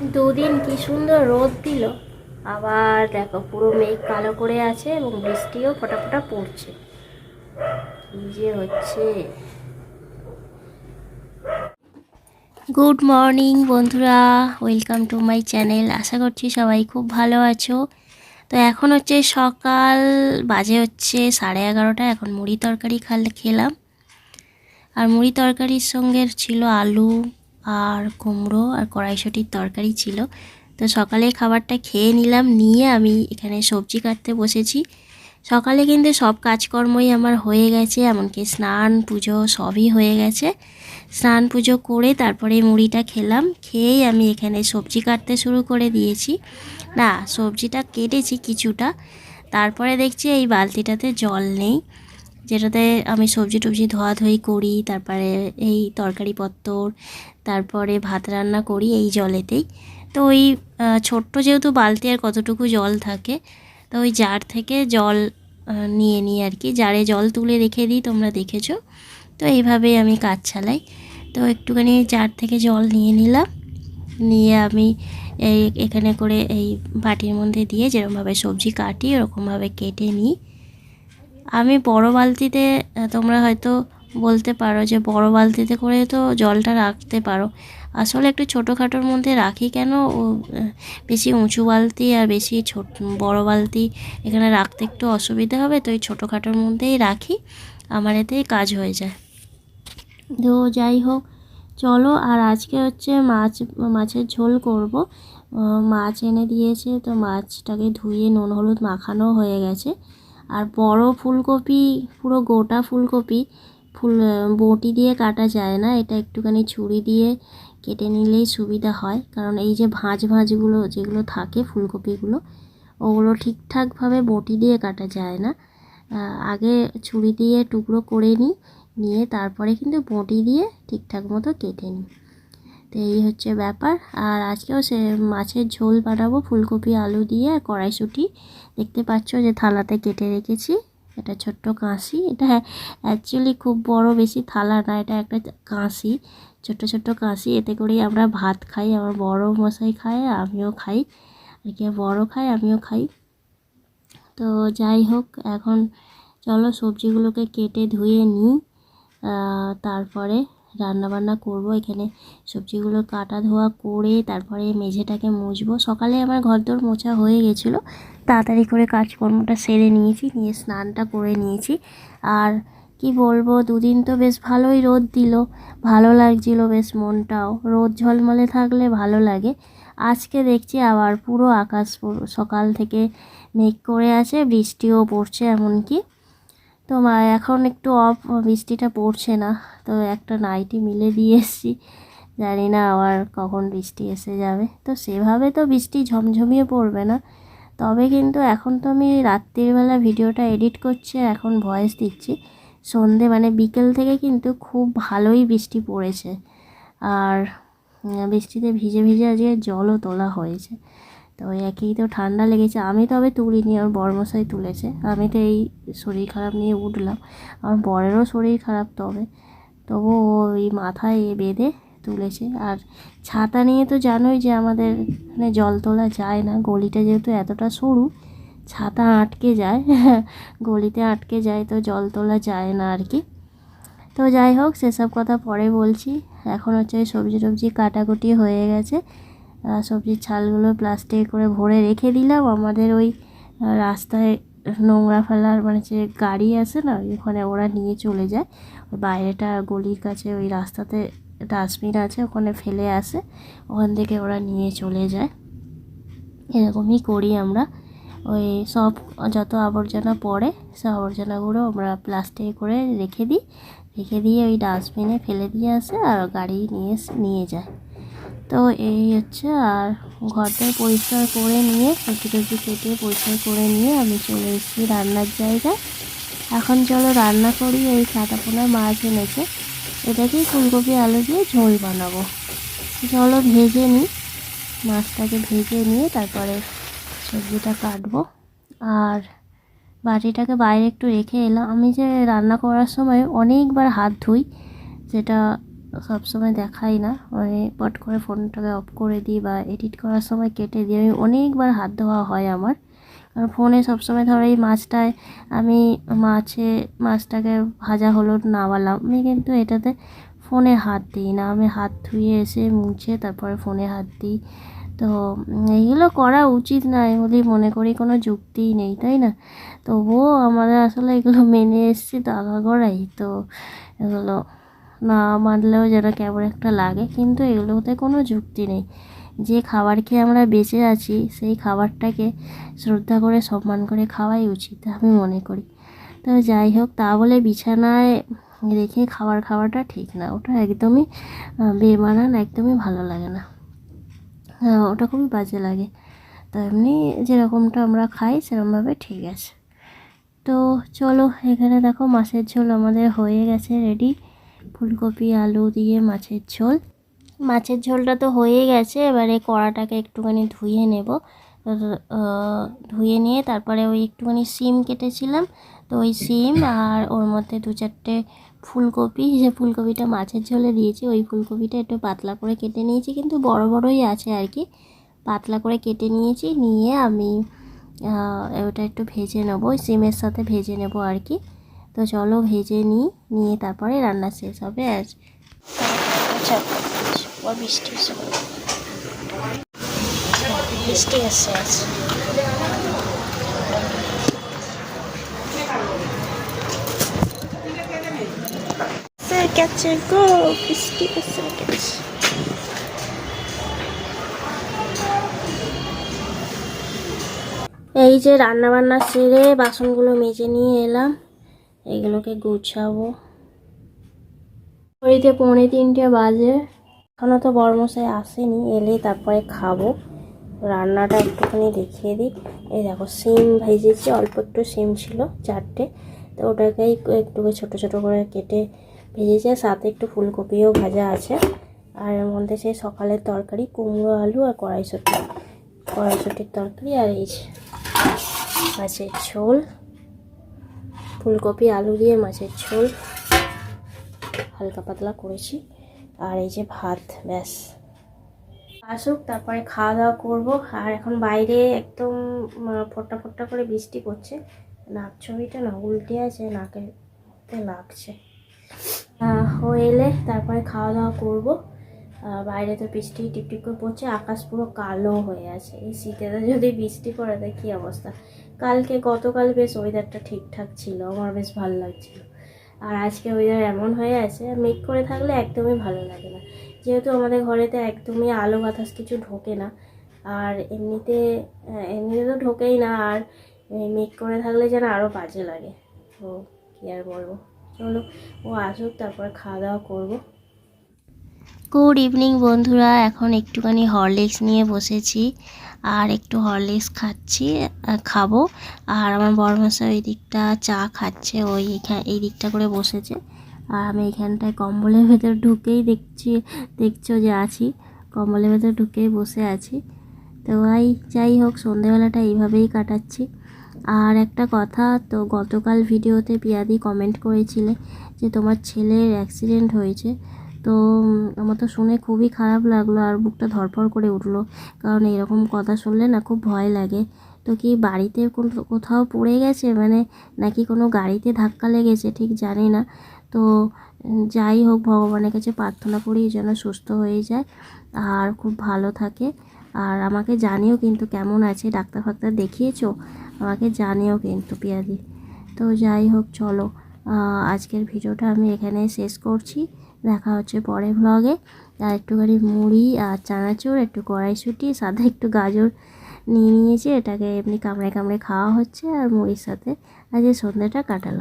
দুদিন কি সুন্দর রোদ দিল। আবার দেখো পুরো মেঘ কালো করে আছে এবং বৃষ্টিও ফোটা পড়ছে। যে হচ্ছে। গুড মর্নিং বন্ধুরা। ওয়েলকাম টু মাই চ্যানেল আশা করছি সবাই খুব ভালো আছো। তো এখন হচ্ছে সকাল, বাজে হচ্ছে সাড়ে এগারোটা। এখন মুড়ি তরকারি খাল, খেলাম। আর মুড়ি তরকারির সঙ্গে ছিল আলু আর কুমড়ো আর কড়াইশুটির তরকারি ছিল। তো সকালে খাবারটা খেয়ে নিলাম, নিয়ে আমি এখানে সবজি কাটতে বসেছি। সকালে কিন্তু সব কাজকর্মই আমার হয়ে গেছে, এমনকি স্নান পুজো সবই হয়ে গেছে। স্নান পুজো করে তারপরে মুড়িটা খেলাম, খেয়েই আমি এখানে সবজি কাটতে শুরু করে দিয়েছি। না, সবজিটা কেটেছি কিছুটা, তারপরে দেখছি এই বালতিটাতে জল নেই। যেটাতে আমি সবজি টবজি ধোয়াধুয়ি করি, তারপরে এই তরকারি পত্তর, তারপরে ভাত রান্না করি এই জলেতেই। তো ওই ছোট্ট যেহেতু বালতি আর কতটুকু জল থাকে, তো ওই জার থেকে জল নিয়ে নিই আর কি। জারে জল তুলে রেখে দিই, তোমরা দেখেছ। তো এইভাবেই আমি কাজ চালাই। তো একটুখানি জার থেকে জল নিয়ে নিলাম। নিয়ে আমি এই, এখানে করে এই বাটির মধ্যে দিয়ে যেরকমভাবে সবজি কাটি, ওরকমভাবে কেটে নিই। আমি বড় বালতিতে তোমরা হয়তো বলতে পারো যে বড় বালতিতে করে তো জলটা রাখতে পারো। আসলে একটু ছোটোখাটোর মধ্যে রাখি কেন? বেশি উঁচু বালতি আর বেশি ছোট, বড় বালতি এখানে রাখতে একটু অসুবিধা হবে, তো এই ছোটোখাটোর মধ্যেই রাখি, আমার এতেই কাজ হয়ে যায়। তো যাই হোক, চলো আর আজকে হচ্ছে মাছ, মাছের ঝোল করব। মাছ এনে দিয়েছে, তো মাছটাকে ধুয়ে নুন হলুদ মাখানো হয়ে গেছে। আর বড় ফুলকপি, পুরো গোটা ফুলকপি, ফুল বটি দিয়ে কাটা যায় না। এটা একটুখানি ছুরি দিয়ে কেটে নিলেই সুবিধা হয়। কারণ এই যে ভাঁজ ভাঁজগুলো যেগুলো থাকে ফুলকপিগুলো, ওগুলো ঠিকঠাকভাবে বটি দিয়ে কাটা যায় না। আগে ছুরি দিয়ে টুকরো করে নিই, নিয়ে তারপরে কিন্তু বটি দিয়ে ঠিকঠাক মতো কেটে নিই। তো এই হচ্ছে ব্যাপার। আর আজকেও সে মাছের ঝোল বানাবো, ফুলকপি, আলু দিয়ে কড়াইশুঁটি। দেখতে পাচ্ছ যে থালাতে কেটে রেখেছি। এটা ছোট্ট কাঁসি। এটা অ্যাকচুয়ালি খুব বড় বেশি থালা না, এটা একটা কাঁসি। ছোট্ট ছোট্ট কাঁসি। এতে করেই আমরা ভাত খাই, আমার বড় মশাই খায়, আমিও খাই। আর কি বড় খাই আমিও খাই। তো যাই হোক, এখন চলো সবজিগুলোকে কেটে ধুয়ে নিই তারপরে রান্না বান্না করব, এখানে সবজিগুলো কাটা ধোয়া করে তারপরে মেঝেটাকে মুছবো। সকালে আমার ঘর ঘরদোর মোছা হয়ে গেছিল, তাড়াতাড়ি করে কাজকর্মটা সেরে নিয়েছি, নিয়ে স্নানটা করে নিয়েছি। আর কি বলব, দুদিন তো বেশ ভালোই রোদ দিল, ভালো লাগছিল বেশ মনটাও। রোদ ঝলমলে থাকলে ভালো লাগে। আজকে দেখছি আবার পুরো আকাশ সকাল থেকে মেঘ করে আছে, বৃষ্টিও পড়ছে এমনকি। তো এখন একটু অফ, বৃষ্টিটা পড়ছে না। তো একটা নাইটি মিলে দিয়ে এসেছি। জানি না আবার কখন বৃষ্টি এসে যাবে। তো সেভাবে তো বৃষ্টি ঝমঝমিয়ে পড়বে না। তবে কিন্তু এখন তো আমি রাত্রিবেলা ভিডিওটা এডিট করছি, এখন ভয়েস দিচ্ছি। সন্ধে মানে বিকেল থেকে কিন্তু খুব ভালোই বৃষ্টি পড়েছে। আর বৃষ্টিতে ভিজে ভিজে আজকে জলও তোলা হয়েছে। তো একই তো ঠান্ডা লেগেছে। আমি তবে তুলিনি, আমার বড়মশাই তুলেছে। আমি তো এই শরীর খারাপ নিয়ে উঠলাম। আমার বরেরও শরীর খারাপ তবে। তবু ওই মাথায় বেঁধে তুলেছে। আর ছাতা নিয়ে তো জানোই যে আমাদের এখানে জল তোলা যায় না। গলিটা যেহেতু এতটা সরু, ছাতা আটকে যায়। গলিতে আটকে যায় তো জল তোলা যায় না আর কি। তো যাই হোক, সেসব কথা পরে বলছি। এখন হচ্ছে সবজি টবজি কাটাকুটি হয়ে গেছে। সবজির ছালগুলো প্লাস্টিক করে ভরে রেখে দিলাম। আমাদের ওই রাস্তায় নোংরা ফেলার মানে যে গাড়ি আছে না, ওখানে ওরা নিয়ে চলে যায়। ওই বাইরেটা গলির কাছে ওই রাস্তাতে ডাস্টবিন আছে, ওখানে ফেলে আসে। ওখান থেকে ওরা নিয়ে চলে যায়। এরকমই করি আমরা। ওই সব যত আবর্জনা পড়ে, সে আবর্জনাগুলো আমরা প্লাস্টিকে করে রেখে দিই। রেখে দিয়ে ওই ডাস্টবিনে ফেলে দিয়ে আসে আর গাড়ি নিয়ে নিয়ে যায়। তো এই হচ্ছে আর ঘরটায় পরিষ্কার করে নিয়ে সবজি টবজি কেটে পরিষ্কার করে নিয়ে আমি চলে এসেছি রান্নার জায়গায়। এখন চলো রান্না করি এই কাটাপোনা মাছ এনেছে। এটাকেই ফুলকপি আলু দিয়ে ঝোল বানাবো। চলো ভেজে নিই। মাছটাকে ভেজে নিয়ে তারপরে সবজিটা কাটবো। আর বাটিটাকে বাইরে একটু রেখে এলাম। আমি যে রান্না করার সময় অনেকবার হাত ধুই, যেটা সবসময় দেখাই না। মানে পট করে ফোনটাকে অফ করে দিই বা এডিট করার সময় কেটে দিই। আমি অনেকবার হাত ধোয়া হয় আমার। কারণ ফোনে সবসময় ধরো এই মাছটায় আমি মাছে, মাছটাকে ভাজা হলো নামালাম। আমি কিন্তু এটাতে ফোনে হাত দিই না। আমি হাত ধুয়ে এসে মুছে তারপরে ফোনে হাত দিই। তো এইগুলো করা উচিত না। বলে মনে করি কোনো যুক্তিই নেই, তাই না? তবুও আমাদের আসলে এগুলো মেনে এসেছি, তো আগাগোড়াই। তো এগুলো না মানলেও যেন কেমন একটা লাগে, কিন্তু এগুলোতে কোনো যুক্তি নেই। যে খাবার খেয়ে আমরা বেঁচে আছি, সেই খাবারটাকে শ্রদ্ধা করে, সম্মান করে খাওয়াই উচিত, আমি মনে করি। তো যাই হোক, তা বলে বিছানায় রেখে খাবার খাওয়াটা ঠিক না। ওটা একদমই বেমানান, একদমই ভালো লাগে না। ওটা খুবই বাজে লাগে। তো এমনি যেরকমটা আমরা খাই, সেরকমভাবে ঠিক আছে। তো চলো, এখানে দেখো মাছের ঝোল আমাদের হয়ে গেছে রেডি ফুলকপি, আলু দিয়ে মাছের ঝোল। মাছের ঝোলটা তো হয়ে গেছে, এবারে কড়াটাকে একটুখানি ধুয়ে নেব। ধুয়ে নিয়ে তারপরে ওই একটুখানি সিম কেটেছিলাম, তো ওই সিম আর ওর মধ্যে দু চারটে ফুলকপি, যে ফুলকপিটা মাছের ঝোলে দিয়েছি, ওই ফুলকপিটা একটু পাতলা করে কেটে নিয়েছি, কিন্তু বড় বড়ই আছে আর কি। পাতলা করে কেটে নিয়েছি, নিয়ে আমি ওটা একটু ভেজে নেব সিমের সাথে ভেজে নেব আর কি। তো চলো ভেজে নিই, নিয়ে তারপরে রান্না শেষ হবে বৃষ্টি বৃষ্টি আছে গেছে গো, বৃষ্টি এসে গেছে। এই যে রান্না বান্না সেরে বাসনগুলো মেজে নিয়ে এলাম। এগুলোকে গুছাবো। ঘড়িতে পৌনে তিনটে বাজে। এখনও তো বড়মশাই আসেনি, এলে তারপরে খাব। রান্নাটা একটুখানি দেখিয়ে দিই। এই দেখো, সিম ভেজেছি, অল্প একটু সিম ছিল, চারটে। তো ওটাকেই একটু ছোট ছোট করে কেটে ভেজেছি, আর সাথে একটু ফুলকপিও ভাজা আছে। আর এর মধ্যে সেই সকালের তরকারি, কুমড়ো আলু আর কড়াইশুটি। কড়াইশুটির তরকারি আর এই মাছের ঝোল। ফুলকপি, আলু দিয়ে মাছের ঝোল। হালকা পাতলা করেছি। আর এই যে ভাত, ব্যাস। আসুক, তারপরে খাওয়া দাওয়া করব। আর এখন বাইরে একদম ফোট্টা ফোট্টা করে বৃষ্টি পড়ছে। নাক ছবিটা না উল্টে আছে, নাকের মধ্যে লাগছে। হয়ে এলে তারপরে খাওয়া দাওয়া করব। বাইরে তো বৃষ্টি টিপটিপ করে পড়ছে, আকাশ পুরো কালো হয়ে আছে। এই শীতেতে যদি বৃষ্টি পড়ে, তাহলে কী অবস্থা? কালকে গতকাল বেশ ওয়েদারটা ঠিকঠাক ছিল, আমার বেশ ভালো লাগছিল। আর আজকে ওয়েদার এমন হয়ে আছে, মেঘ করে থাকলে একদমই ভালো লাগে না। যেহেতু আমাদের ঘরেতে একদমই আলো বাতাস কিছু ঢোকে না, আর এমনিতে এমনিতে তো ঢোকেই না, আর মেঘ করে থাকলে যেন আরও বাজে লাগে। তো কী আর বলব? চলো, ও আসুক, তারপর খাওয়া দাওয়া করব। গুড ইভিনিং বন্ধুরা। এখন একটুখানি হরলিক্স নিয়ে বসেছি আর একটু হরলিক্স খাচ্ছি খাব। আর আমার বড়মশাই ওই দিকটা চা খাচ্ছে, ওই এই দিকটা করে বসেছে। আর আমি এখানটায় কম্বলের ভেতর ঢুকেই দেখছি, দেখছ যে আছি। কম্বলের ভেতর ঢুকেই বসে আছি। তো ভাই, যাই হোক, সন্ধেবেলাটা এইভাবেই কাটাচ্ছি। আর একটা কথা, তো গতকাল ভিডিওতে পিয়াদি কমেন্ট করেছিলে যে তোমার ছেলের অ্যাক্সিডেন্ট হয়েছে। তো আমার তো শুনে খুবই খারাপ লাগল আর বুকটা ধরপড় করে উঠল। কারণ এরকম কথা শুনলে না খুব ভয় লাগে। তো কি বাড়িতে কোনো, কোথাও পড়ে গেছে? মানে নাকি কোনো গাড়িতে ধাক্কা লেগেছে? ঠিক জানি না। তো যাই হোক, ভগবানের কাছে প্রার্থনা করি যেন সুস্থ হয়ে যায় আর খুব ভালো থাকে। আর আমাকে জানিও কিন্তু কেমন আছে, ডাক্তার ফাক্তার দেখিয়েছো? আমাকে জানিও কিন্তু পিয়াদি তো যাই হোক, চলো আজকের ভিডিওটা আমি এখানে শেষ করছি। দেখা হচ্ছে পরে ভ্লগে আর একটুখানি মুড়ি আর চানাচুর, একটু কড়াইশুঁটি সাথে একটু গাজর নিয়ে নিয়েছি। এটাকে এমনি কামড়ে কামড়ে খাওয়া হচ্ছে আর মুড়ির সাথে আজকে সন্ধ্যাটা কাটালাম।